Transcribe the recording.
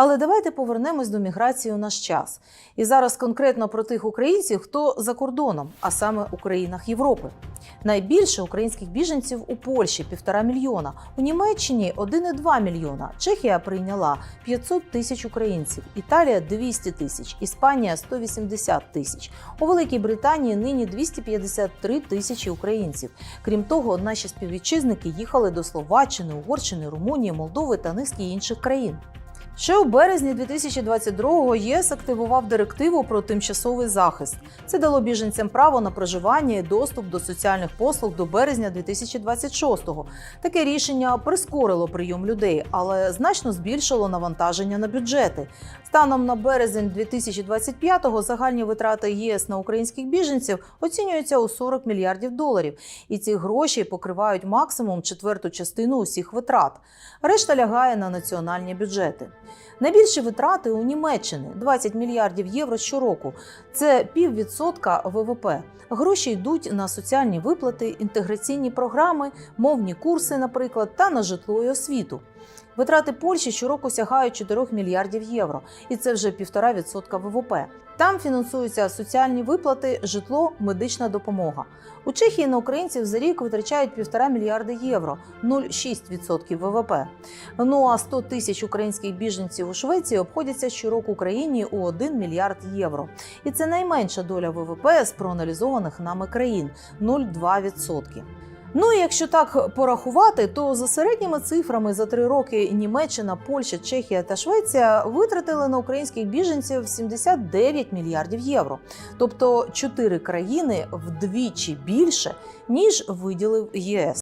Але давайте повернемось до міграції у наш час. І зараз конкретно про тих українців, хто за кордоном, а саме у країнах Європи. Найбільше українських біженців у Польщі півтора мільйона, у Німеччині 1,2 мільйона. Чехія прийняла 500 тисяч українців, Італія 200 тисяч, Іспанія 180 тисяч. У Великій Британії нині 253 тисячі українців. Крім того, наші співвітчизники їхали до Словаччини, Угорщини, Румунії, Молдови та низки інших країн. Ще у березні 2022-го ЄС активував директиву про тимчасовий захист. Це дало біженцям право на проживання і доступ до соціальних послуг до березня 2026-го. Таке рішення прискорило прийом людей, але значно збільшило навантаження на бюджети. Станом на березень 2025-го загальні витрати ЄС на українських біженців оцінюються у 40 мільярдів доларів, і ці гроші покривають максимум четверту частину усіх витрат. Решта лягає на національні бюджети. Найбільші витрати у Німеччини 20 мільярдів євро щороку. Це піввідсотка ВВП. Гроші йдуть на соціальні виплати, інтеграційні програми, мовні курси, наприклад, та на житло і освіту. Витрати Польщі щороку сягають 4 мільярдів євро, і це вже 1,5% ВВП. Там фінансуються соціальні виплати, житло, медична допомога. У Чехії на українців за рік витрачають 1,5 мільярди євро, 0,6% ВВП. Ну а 100 тисяч українських біженців у Швеції обходяться щороку Україні у 1 мільярд євро. І це найменша доля ВВП з проаналізованих нами країн 0,2%. Ну і якщо так порахувати, то за середніми цифрами за три роки Німеччина, Польща, Чехія та Швеція витратили на українських біженців 79 мільярдів євро. Тобто чотири країни вдвічі більше ніж виділив ЄС.